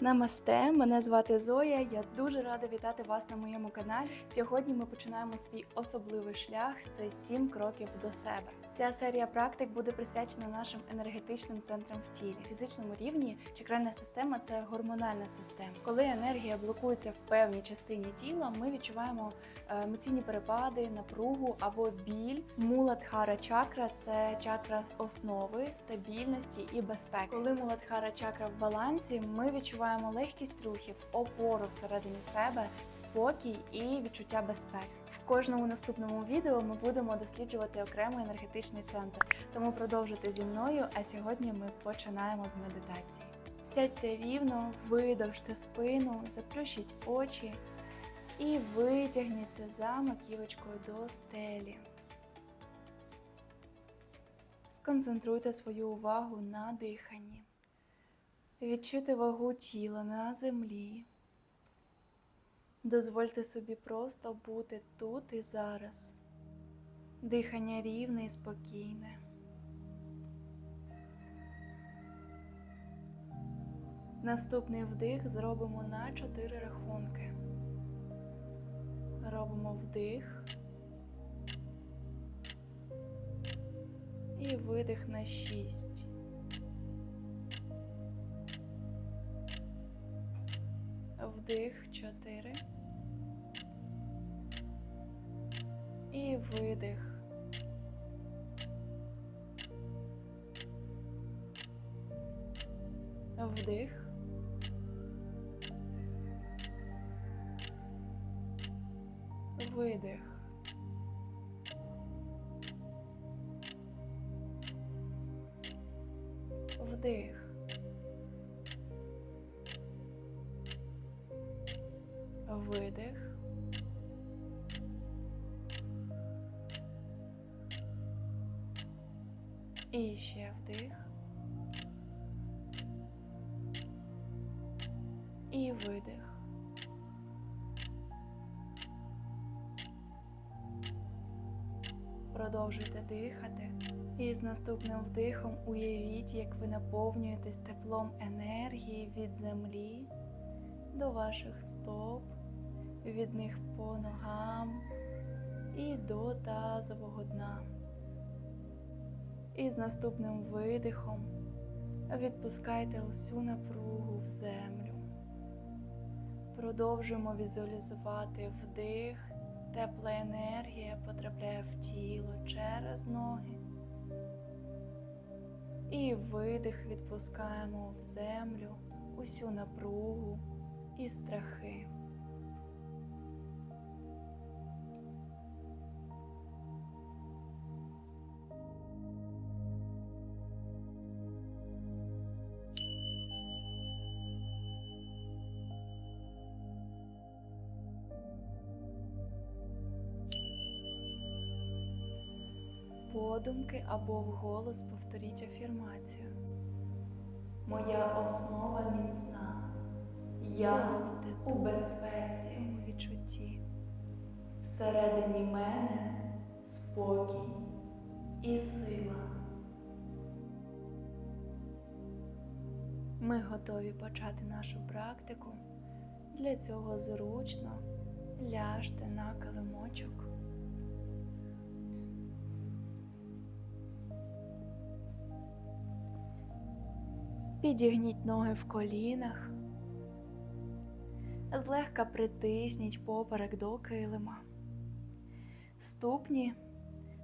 Намасте, мене звати Зоя. Я дуже рада вітати вас на моєму каналі. Сьогодні ми починаємо свій особливий шлях. Це сім кроків до себе. Ця серія практик буде присвячена нашим енергетичним центрам в тілі. Фізичному рівні чакральна система це гормональна система. Коли енергія блокується в певній частині тіла, ми відчуваємо е, емоційні перепади, напругу або біль. Муладхара чакра це чакра основи, стабільності і безпеки. Коли муладхара чакра в балансі, ми відчуваємо легкість рухів, опору всередині себе, спокій і відчуття безпеки. В кожному наступному відео ми будемо досліджувати окремий енергетичний центр. Тому продовжуйте зі мною. А сьогодні ми починаємо з медитації. Сядьте рівно, видовжте спину, заплющіть очі і витягніться за маківочкою до стелі. Сконцентруйте свою увагу на диханні. Відчуйте вагу тіла на землі. Дозвольте собі просто бути тут і зараз. Дихання рівне і спокійне. Наступний вдих зробимо на 4 рахунки. Робимо вдих і видих на 6. Вдих 4. І видих. Вдих. Видих. І ще вдих. І видих. Продовжуйте дихати. І з наступним вдихом уявіть, як ви наповнюєтесь теплом енергії від землі до ваших стоп, від них по ногам і до тазового дна. І з наступним видихом відпускайте усю напругу в землю. Продовжуємо візуалізувати вдих, тепла енергія потрапляє в тіло через ноги. І видих відпускаємо в землю усю напругу і страхи. Подумки або вголос повторіть афірмацію. Моя основа міцна. Я у тут, в цьому відчутті. Всередині мене спокій і сила. Ми готові почати нашу практику. Для цього зручно ляжте на килимочок. Підігніть ноги в колінах. Злегка притисніть поперек до килима. Ступні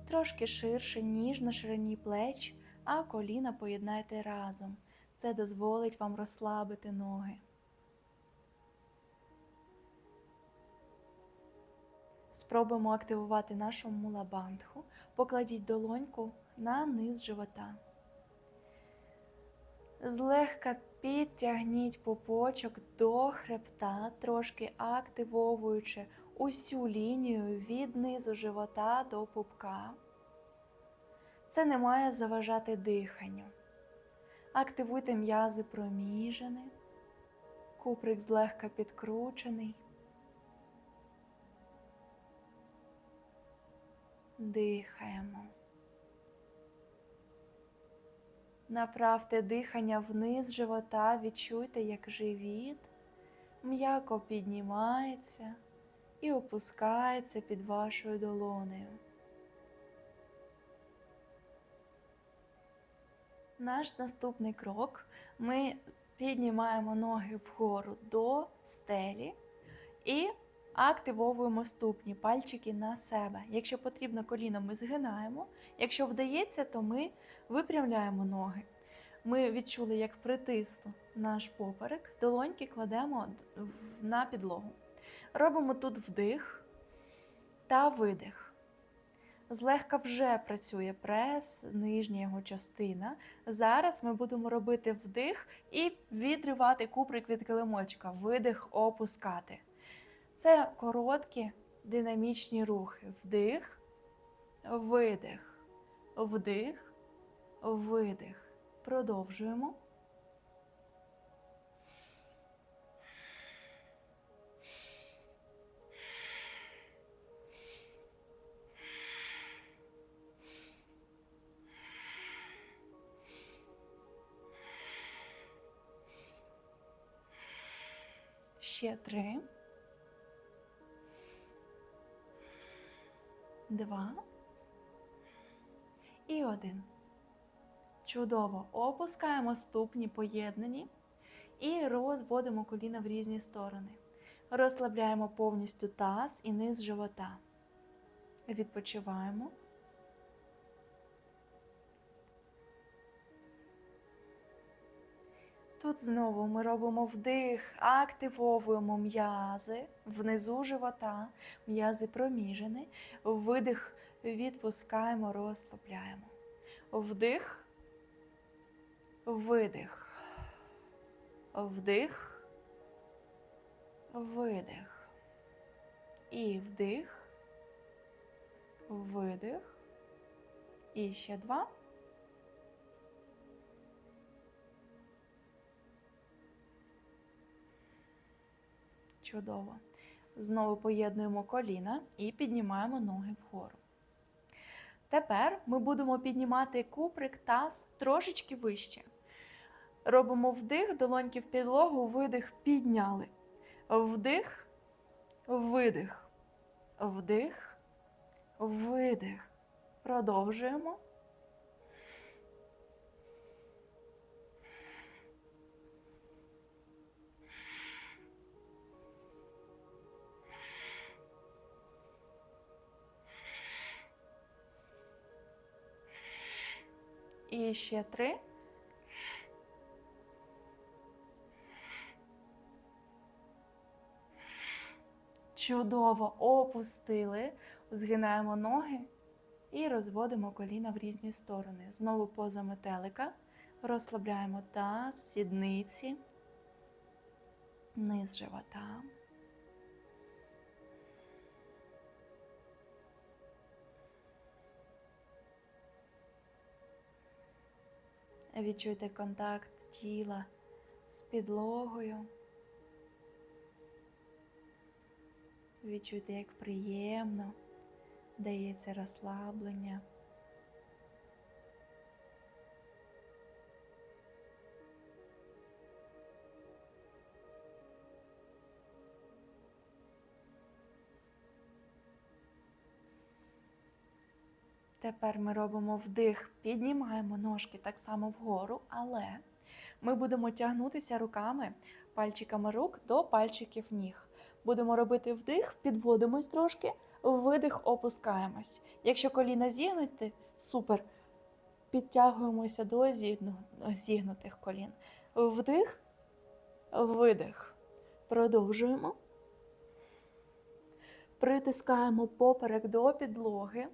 трошки ширше, ніж на ширині плеч, а коліна поєднайте разом. Це дозволить вам розслабити ноги. Спробуємо активувати нашу мулабандху. Покладіть долоньку на низ живота. Злегка підтягніть пупочок до хребта, трошки активовуючи усю лінію від низу живота до пупка. Це не має заважати диханню. Активуйте м'язи проміжини, куприк злегка підкручений. Дихаємо. Направте дихання вниз живота, відчуйте, як живіт м'яко піднімається і опускається під вашою долонею. Наш наступний крок ми піднімаємо ноги вгору до стелі і активовуємо ступні, пальчики на себе. Якщо потрібно коліно, ми згинаємо. Якщо вдається, то ми випрямляємо ноги. Ми відчули, як притиснув наш поперек, долоньки кладемо на підлогу. Робимо тут вдих та видих. Злегка вже працює прес, нижня його частина. Зараз ми будемо робити вдих і відривати куприк від килимочка. Видих, опускати. Це короткі динамічні рухи. Вдих, видих, вдих, видих. Продовжуємо. Ще три. Два. І один. Чудово. Опускаємо ступні поєднані і розводимо коліна в різні сторони. Розслабляємо повністю таз і низ живота. Відпочиваємо. Тут знову ми робимо вдих, активовуємо м'язи внизу живота, м'язи проміжені. Видих відпускаємо, розслабляємо. Вдих, видих. Вдих, видих. І вдих, видих. І ще два. Чудово. Знову поєднуємо коліна і піднімаємо ноги вгору. Тепер ми будемо піднімати куприк таз трошечки вище. Робимо вдих, долоньки в підлогу, видих, підняли. Вдих, видих. Вдих, видих. Продовжуємо. І ще три. Чудово опустили, згинаємо ноги і розводимо коліна в різні сторони. Знову поза метелика. Розслабляємо таз, сідниці, низ живота. Відчуйте контакт тіла з підлогою. Відчуйте, як приємно дається розслаблення. Тепер ми робимо вдих, піднімаємо ножки так само вгору, але ми будемо тягнутися руками, пальчиками рук до пальчиків ніг. Будемо робити вдих, підводимось трошки, видих, опускаємось. Якщо коліна зігнуті, супер. Підтягуємося до зігнутих колін. Вдих, видих. Продовжуємо. Притискаємо поперек до підлоги.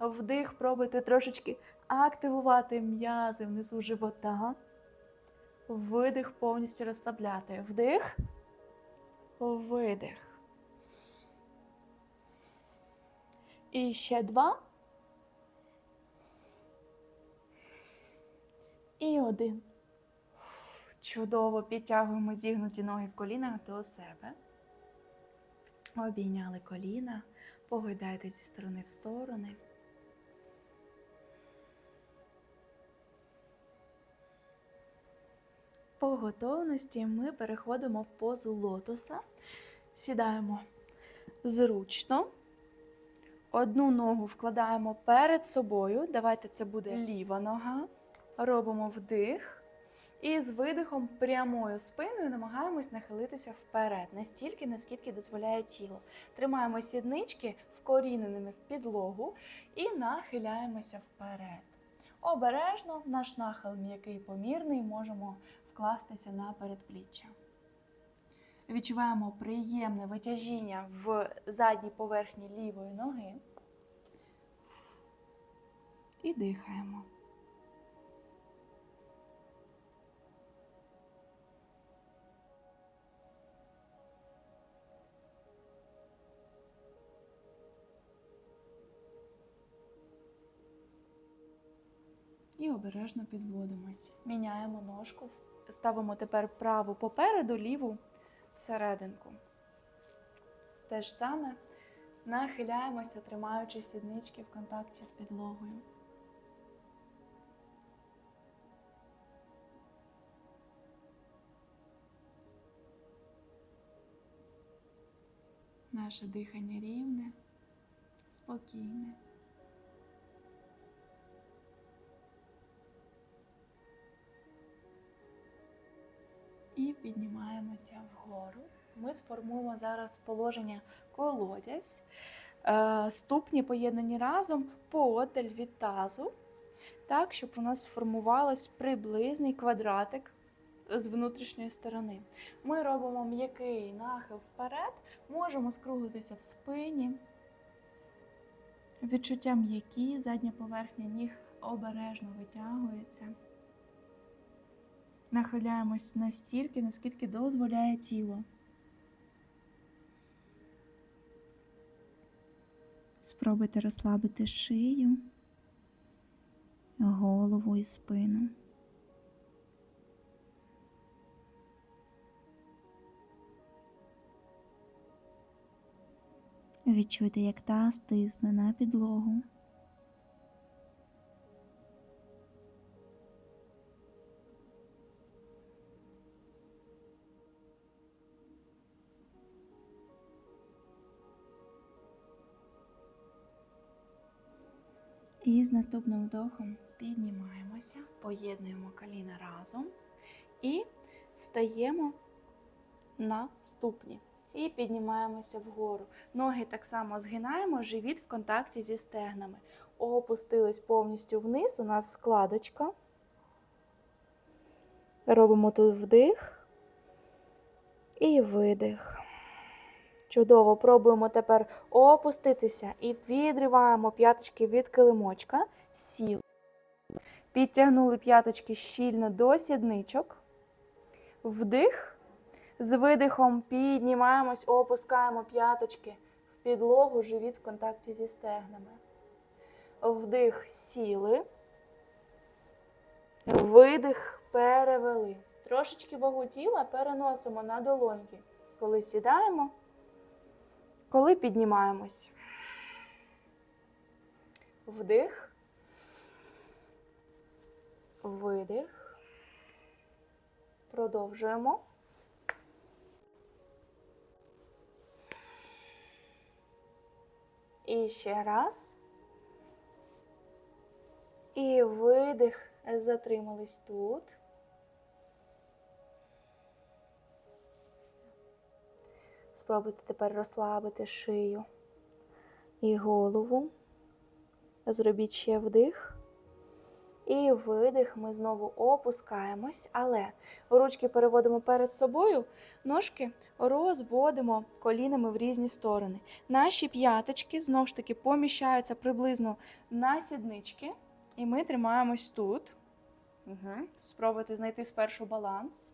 Вдих, пробуйте трошечки активувати м'язи внизу живота. Видих повністю розслабляти. Вдих, видих. І ще два. І один. Чудово підтягуємо зігнуті ноги в колінах до себе. Обійняли коліна, погойдайте зі сторони в сторони. По готовності ми переходимо в позу лотоса. Сідаємо зручно. Одну ногу вкладаємо перед собою. Давайте це буде ліва нога. Робимо вдих. І з видихом прямою спиною намагаємось нахилитися вперед, настільки, наскільки дозволяє тіло. Тримаємо сіднички вкоріненими в підлогу і нахиляємося вперед. Обережно наш нахил м'який помірний, можемо вкластися на передпліччя. Відчуваємо приємне витяжіння в задній поверхні лівої ноги. І дихаємо. І обережно підводимось. Міняємо ножку, ставимо тепер праву попереду, ліву всерединку. Те ж саме нахиляємося, тримаючи сіднички в контакті з підлогою. Наше дихання рівне, спокійне. І піднімаємося вгору. Ми сформуємо зараз положення колодязь. Е, Ступні поєднані разом поодаль від тазу, так, щоб у нас сформувалось приблизний квадратик з внутрішньої сторони. Ми робимо м'який нахил вперед, можемо скруглитися в спині. Відчуття м'які, задня поверхня ніг обережно витягується. Нахиляємось настільки, наскільки дозволяє тіло. Спробуйте розслабити шию, голову і спину. Відчуйте, як та стисне на підлогу. І з наступним вдохом піднімаємося, поєднуємо коліна разом і стаємо на ступні. І піднімаємося вгору. Ноги так само згинаємо, живіт в контакті зі стегнами. Опустились повністю вниз. У нас складочка. Робимо тут вдих і видих. Чудово, пробуємо тепер опуститися і відриваємо п'яточки від килимочка. Сіл. Підтягнули п'яточки щільно до сідничок. Вдих. З видихом піднімаємось, опускаємо п'яточки в підлогу, живіт в контакті зі стегнами. Вдих сіли. Видих перевели. Трошечки вагу тіла переносимо на долоньки. Коли сідаємо, коли піднімаємось. Вдих. Видих. Продовжуємо. І ще раз. І видих. Затримались тут. Спробуйте тепер розслабити шию і голову. Зробіть ще вдих. І видих. Ми знову опускаємось, але ручки переводимо перед собою, ножки розводимо колінами в різні сторони. Наші п'яточки знову ж таки поміщаються приблизно на сіднички, і ми тримаємось тут. Угу. Спробуйте знайти спершу баланс.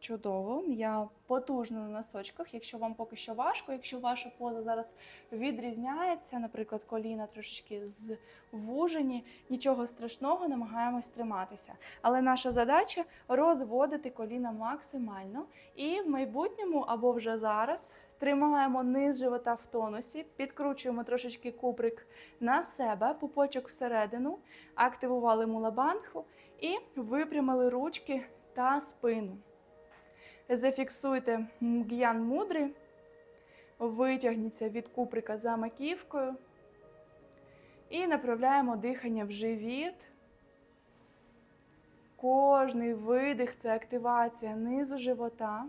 Чудово. Я потужна на носочках. Якщо вам поки що важко, якщо ваша поза зараз відрізняється, наприклад, коліна трошечки звужені, нічого страшного, намагаємось триматися. Але наша задача розводити коліна максимально і в майбутньому або вже зараз Тримаємо низ живота в тонусі, підкручуємо трошечки куприк на себе, пупочок всередину, активували мулабанху і випрямили ручки та спину. Зафіксуйте мг'ян мудри, витягніться від куприка за маківкою і направляємо дихання в живіт. Кожний видих це активація низу живота.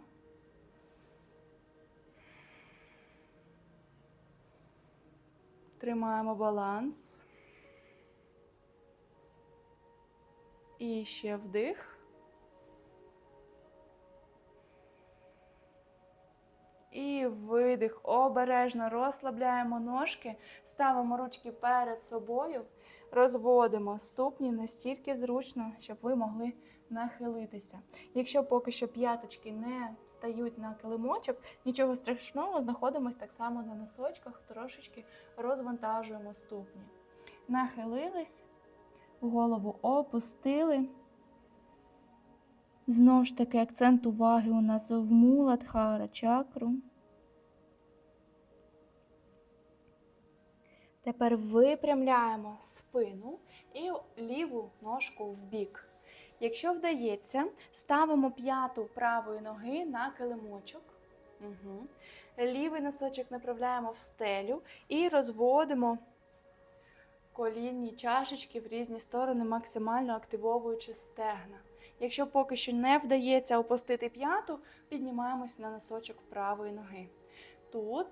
Тримаємо баланс. І ще вдих. І видих. Обережно розслабляємо ножки, ставимо ручки перед собою, розводимо ступні настільки зручно, щоб ви могли нахилитися. Якщо поки що п'яточки не стають на килимочок, нічого страшного, знаходимося так само на носочках, трошечки розвантажуємо ступні. Нахилились, голову опустили. Знову ж таки, акцент уваги у нас в муладхара чакру. Тепер випрямляємо спину і ліву ножку в бік. Якщо вдається, ставимо п'яту правої ноги на килимочок. Угу. Лівий носочок направляємо в стелю і розводимо колінні чашечки в різні сторони, максимально активовуючи стегна. Якщо поки що не вдається опустити п'яту, піднімаємось на носочок правої ноги. Тут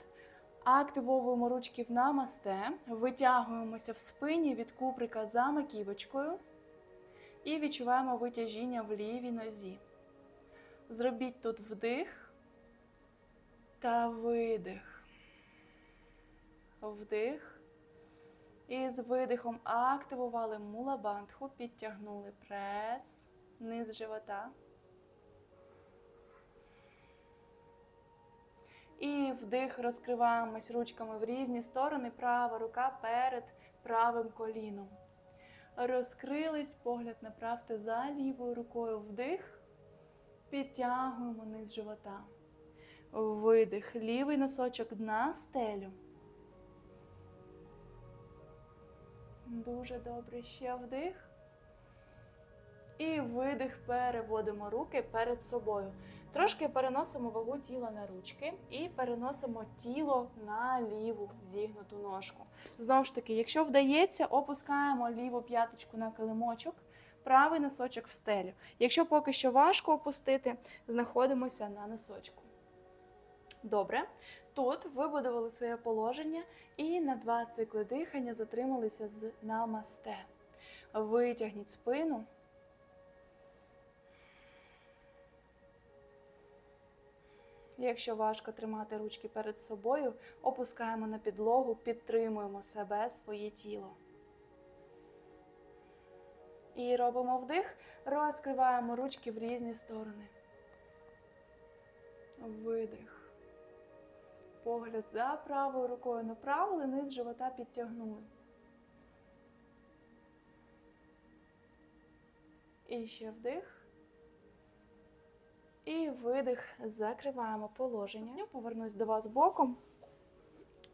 активовуємо ручки в намасте, витягуємося в спині від куприка за маківочкою і відчуваємо витяжіння в лівій нозі. Зробіть тут вдих та видих. Вдих. І з видихом активували мулабандху, підтягнули прес, низ живота. І вдих розкриваємось ручками в різні сторони. Права рука перед правим коліном. Розкрились, погляд направте за лівою рукою вдих. Підтягуємо низ живота. Видих. Лівий носочок на стелю. Дуже добре. Ще вдих. І видих. Переводимо руки перед собою. Трошки переносимо вагу тіла на ручки і переносимо тіло на ліву зігнуту ножку. Знову ж таки, якщо вдається, опускаємо ліву п'яточку на килимочок, правий носочок в стелю. Якщо поки що важко опустити, знаходимося на носочку. Добре. Тут вибудували своє положення і на два цикли дихання затрималися з намасте. Витягніть спину. Якщо важко тримати ручки перед собою, опускаємо на підлогу, підтримуємо себе, своє тіло. І робимо вдих, розкриваємо ручки в різні сторони. Видих. Погляд за правою рукою направили, низ живота підтягнули. І ще вдих. І видих, закриваємо положення. Повернусь до вас боком.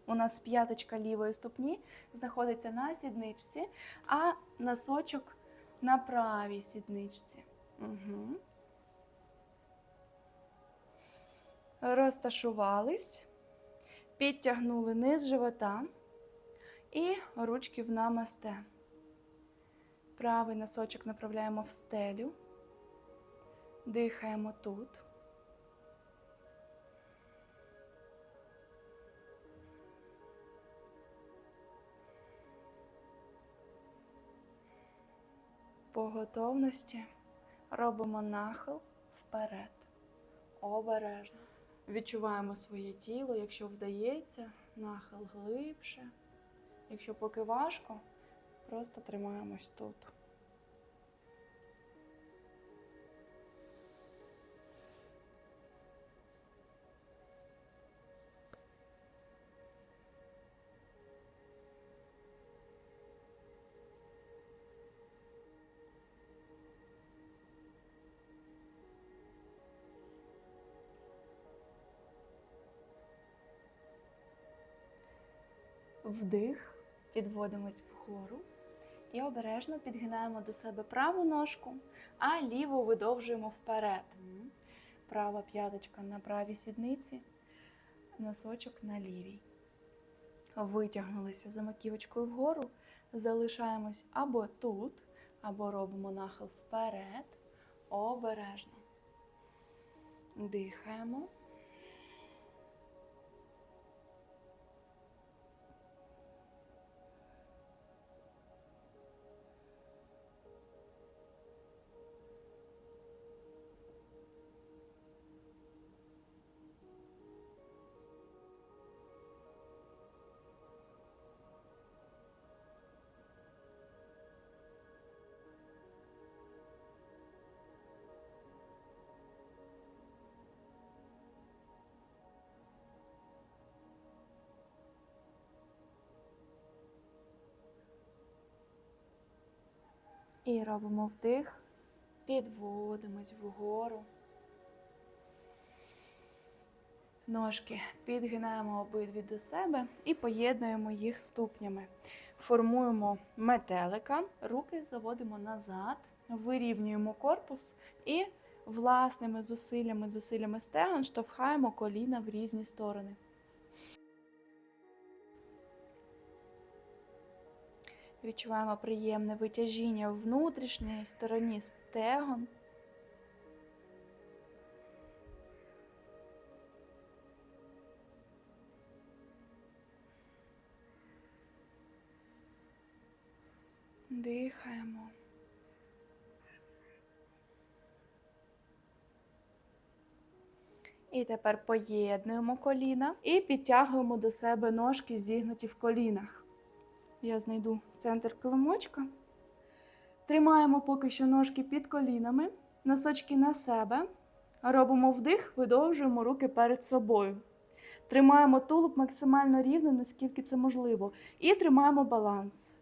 У нас п'яточка лівої ступні знаходиться на сідничці, а носочок на правій сідничці. Угу. Розташувались, підтягнули низ живота і ручки в намасте. Правий носочок направляємо в стелю. Дихаємо тут. По готовності робимо нахил вперед. Обережно. Відчуваємо своє тіло, якщо вдається, нахил глибше. Якщо поки важко, просто тримаємось тут. Вдих, підводимось вгору і обережно підгинаємо до себе праву ножку, а ліву видовжуємо вперед. Права п'яточка на правій сідниці, носочок на лівій. Витягнулися за маківочкою вгору, залишаємось або тут, або робимо нахил вперед, обережно. Дихаємо. І робимо вдих, підводимось вгору. Ножки підгинаємо обидві до себе і поєднуємо їх ступнями. Формуємо метелика, руки заводимо назад, вирівнюємо корпус і власними зусиллями, зусиллями стегон штовхаємо коліна в різні сторони. Відчуваємо приємне витяжіння в внутрішній стороні стегон. Дихаємо. І тепер поєднуємо коліна і підтягуємо до себе ножки зігнуті в колінах. Я знайду центр килимочка. Тримаємо поки що ножки під колінами, носочки на себе. Робимо вдих, видовжуємо руки перед собою. Тримаємо тулуб максимально рівно, наскільки це можливо. І тримаємо баланс.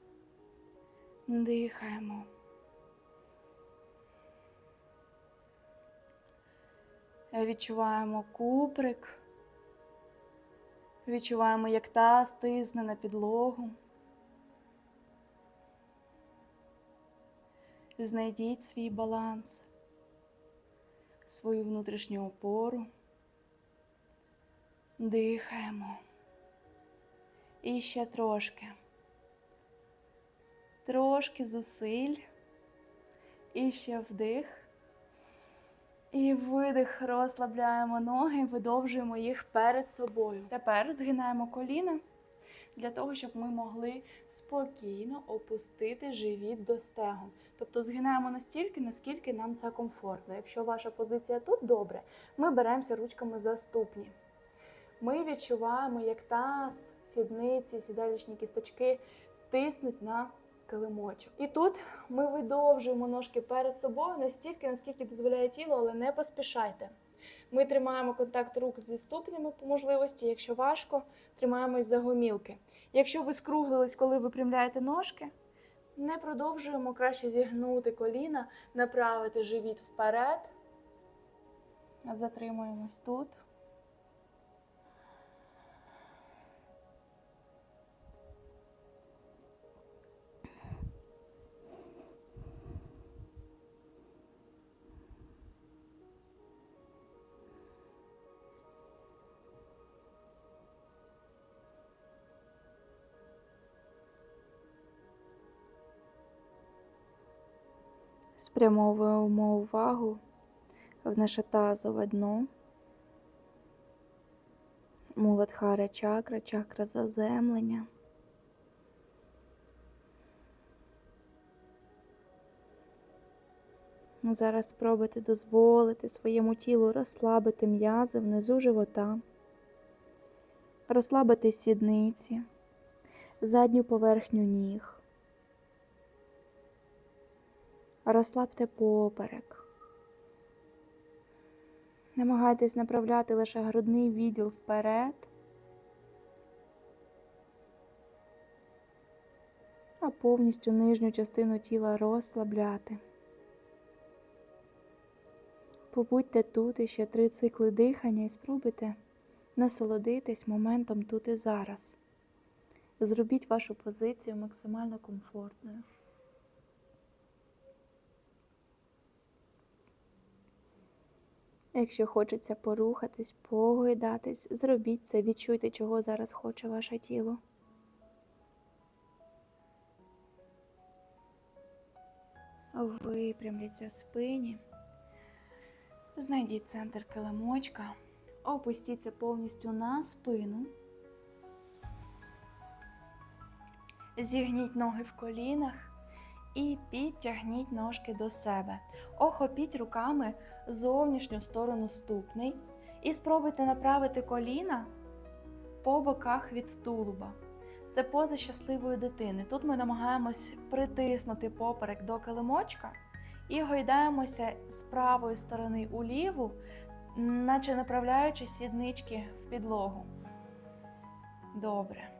Дихаємо. Відчуваємо куприк. Відчуваємо, як таз стисне на підлогу. Знайдіть свій баланс, свою внутрішню опору. Дихаємо. І ще трошки. Трошки зусиль. І ще вдих. І видих, розслабляємо ноги, видовжуємо їх перед собою. Тепер згинаємо коліна для того, щоб ми могли спокійно опустити живіт до стегон. Тобто згинаємо настільки, наскільки нам це комфортно. Якщо ваша позиція тут добре, ми беремося ручками за ступні. Ми відчуваємо, як таз, сідниці, сідалічні кісточки тиснуть на килимочок. І тут ми видовжуємо ножки перед собою настільки, наскільки дозволяє тіло, але не поспішайте. Ми тримаємо контакт рук зі ступнями по можливості. Якщо важко, тримаємось за гомілки. Якщо ви скруглились, коли випрямляєте ножки, не продовжуємо краще зігнути коліна, направити живіт вперед. Затримуємось тут. Спрямовуємо увагу в наше тазове дно. Муладхара чакра, чакра заземлення. Зараз спробуйте дозволити своєму тілу розслабити м'язи внизу живота, розслабити сідниці, задню поверхню ніг. Розслабте поперек. Намагайтесь направляти лише грудний відділ вперед, а повністю нижню частину тіла розслабляти. Побудьте тут іще три цикли дихання і спробуйте насолодитись моментом тут і зараз. Зробіть вашу позицію максимально комфортною. Якщо хочеться порухатись, погойдатись, зробіть це, відчуйте, чого зараз хоче ваше тіло. Випрямляться в спині. Знайдіть центр килимочка. Опустіться повністю на спину. Зігніть ноги в колінах і підтягніть ножки до себе. Охопіть руками зовнішню сторону ступней і спробуйте направити коліна по боках від тулуба. Це поза щасливої дитини. Тут ми намагаємось притиснути поперек до килимочка і гойдаємося з правої сторони у ліву, наче направляючи сіднички в підлогу. Добре.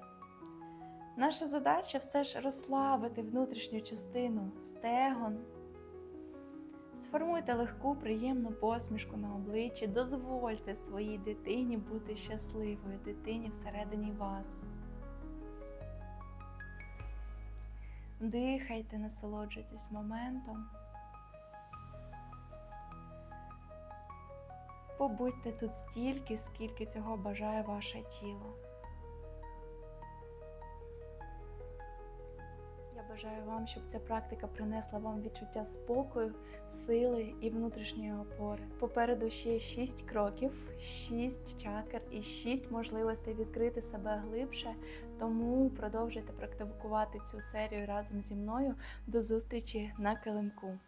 Наша задача все ж розслабити внутрішню частину стегон. Сформуйте легку, приємну посмішку на обличчі, дозвольте своїй дитині бути щасливою, дитині всередині вас. Дихайте, насолоджуйтесь моментом. Побудьте тут стільки, скільки цього бажає ваше тіло. Бажаю вам, щоб ця практика принесла вам відчуття спокою, сили і внутрішньої опори. Попереду ще 6 кроків, 6 чакр і 6 можливостей відкрити себе глибше. Тому продовжуйте практикувати цю серію разом зі мною. До зустрічі на килимку.